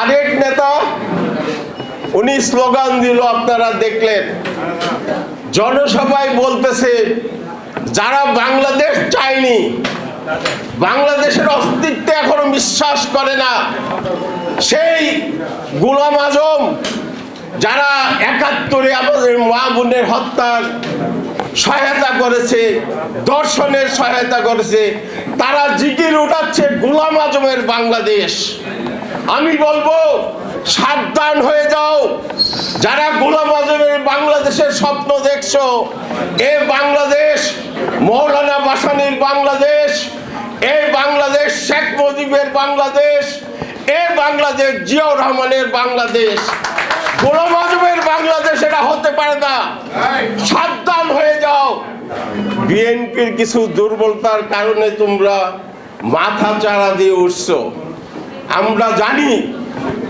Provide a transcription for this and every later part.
আরেক নেতা, উনি স্লোগান দিল, আপনারা দেখলেন। জনসভায় বলতেছে, যারা বাংলাদেশ চায়নি, বাংলাদেশের অস্তিত্বে এখনও বিশ্বাস করে না, সেই গুলাম আজম, যারা একাত্তরে আমাদের মা বোনের হত্যার সহায়তা করেছে, দর্শনের সহায়তা করেছে, তারা জিকির উঠাচ্ছে গুলাম আজমের বাংলাদেশ। আমি বলব, সাবধান হয়ে যাও। যারা গোলাম আজমের বাংলাদেশের স্বপ্ন দেখছ, এ বাংলাদেশ, মৌলানা বাসানির বাংলাদেশ, এ বাংলাদেশ, শেখ মুজিবের বাংলাদেশ, এ বাংলাদেশ, জিয়াউর রহমানের বাংলাদেশ। গোলাম আজমের বাংলাদেশ এটা হতে পারে না। সাবধান হয়ে যাও। বিএনপির কিছু দুর্বলতার কারণে তোমরা মাথা চারা দিয়ে উঠছো। আমরা জানি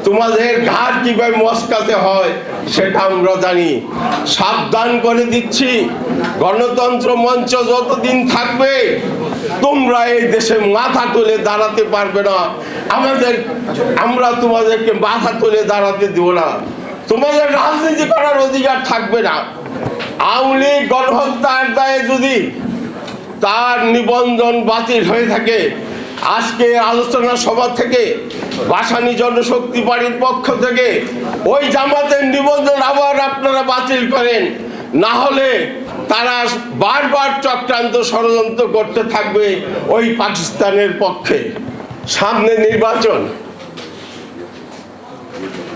তোমাদের ঘাট কীভাবে মস্কাতে হয়, সেটা আমরা জানি। সাবধান করে দিচ্ছি। গণতন্ত্র মঞ্চ যতদিন থাকবে, তোমরা এই দেশে মাথা তুলে দাঁড়াতে পারবে না। আমাদের, আমরা তোমাদেরকে মাথা তুলে দাঁড়াতে দেবো না। তোমাদের রাজনীতি করার অধিকার থাকবে না। আওয়ামী লীগ গণহত্যার দায়ে যদি তার নিবন্ধন বাতিল হয়ে থাকে আজকে আলোচনা সভা থেকে বাসানি জনশক্তি বাড়ির পক্ষ থেকে ওই জামাতের নিবন্ধন আবার আপনারা বাতিল করেন। না হলে তারা বারবার চক্রান্ত ষড়যন্ত্র করতে থাকবে ওই পাকিস্তানের পক্ষে। সামনে নির্বাচন।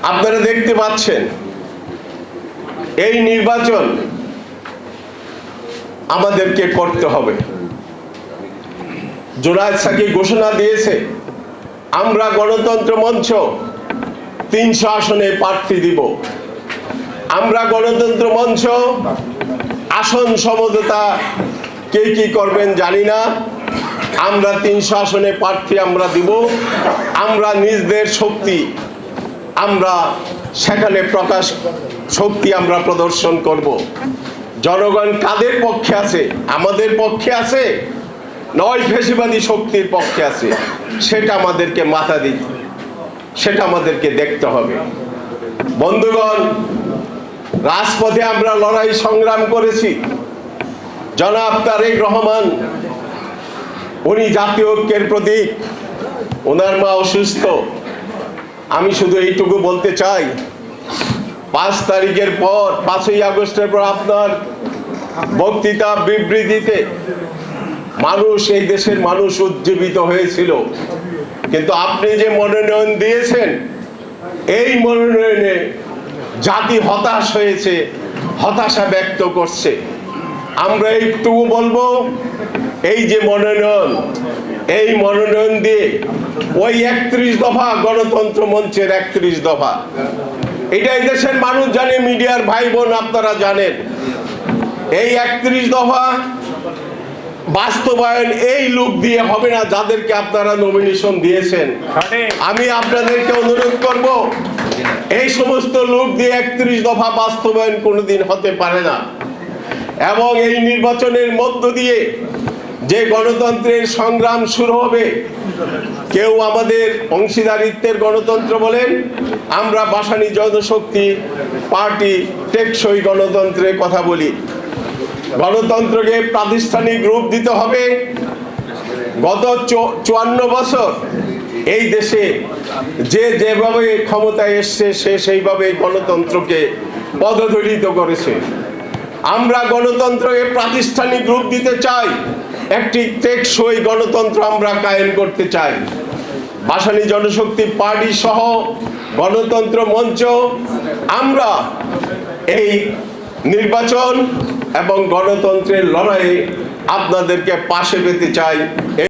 আপনারা দেখতে পাচ্ছেন, এই নির্বাচন আমাদেরকে করতে হবে। জোনায়দ সাকি ঘোষণা দিয়েছে, আমরা গণতন্ত্র মঞ্চ তিনশো আসনে প্রার্থী দিব। আমরা গণতন্ত্র মঞ্চ আসন সমঝোতা কে কি করবেন জানি না। আমরা তিনশো আসনে প্রার্থী আমরা দিব। আমরা নিজদের শক্তি, আমরা সেখানে প্রকাশ শক্তি আমরা প্রদর্শন করব। জনগণ কাদের পক্ষে আছে? আমাদের পক্ষে আছে? নয় ফেসিবাদী শক্তির পক্ষে আছে। সেটা আমাদেরকে মাথা দিতে সেটা আমাদেরকে দেখতে হবে। বন্ধুগণ, রাজপথে আমরা লড়াই সংগ্রাম করেছি। জনাব তারেক রহমান, উনি জাতীয় ঐক্যের প্রতীক ওনার মা অসুস্থ। আমি শুধু এইটুকু বলতে চাই, পাঁচ তারিখের পর, পাঁচই আগস্টের পর আপনার বক্তৃতা বিবৃতিতে মানুষ, এই দেশের মানুষ উজ্জীবিত হয়েছিল। কিন্তু আপনি যে মনোনয়ন দিয়েছেন, এই মনোনয়নে জাতি হতাশ হয়েছে, হতাশা ব্যক্ত করছে। আমরা একটু বলব, এই যে মনোনয়ন, এই মনোনয়ন দিয়ে ওই একত্রিশ দফা গণতন্ত্র মঞ্চের একত্রিশ দফা। এটা এই দেশের মানুষ জানে, মিডিয়ার ভাই বোন আপনারা জানেন। এই একত্রিশ দফা বাস্তবায়ন এই লোক দিয়ে হবে না যাদেরকে আপনারা নমিনেশন দিয়েছেন। আমি আপনাদেরকে অনুরোধ করব এই সমস্ত লোক দিয়ে একত্রিশ দফা বাস্তবায়ন কোনোদিন হতে পারে না। এবং এই নির্বাচনের মধ্য দিয়ে যে গণতন্ত্রের সংগ্রাম শুরু হবে কেউ আমাদের অংশীদারিত্বের গণতন্ত্র বলেন আমরা বাসানি জনশক্তি পার্টি টেকসই গণতন্ত্রের কথা বলি। গণতন্ত্রকে প্রাতিষ্ঠানিক রূপ দিতে হবে। গত চুয়ান্ন বছর এই দেশে যে যেভাবে ক্ষমতায় এসছে, সে সেইভাবে গণতন্ত্রকে পদদলিত করেছে। আমরা গণতন্ত্রকে প্রাতিষ্ঠানিক রূপ দিতে চাই। একটি টেকসই গণতন্ত্র আমরা কায়েম করতে চাই। বাসানী জনশক্তি পার্টি সহ গণতন্ত্র মঞ্চ, আমরা এই নির্বাচন এবং গণতন্ত্রের লড়াইয়ে আপনাদেরকে পাশে পেতে চাই।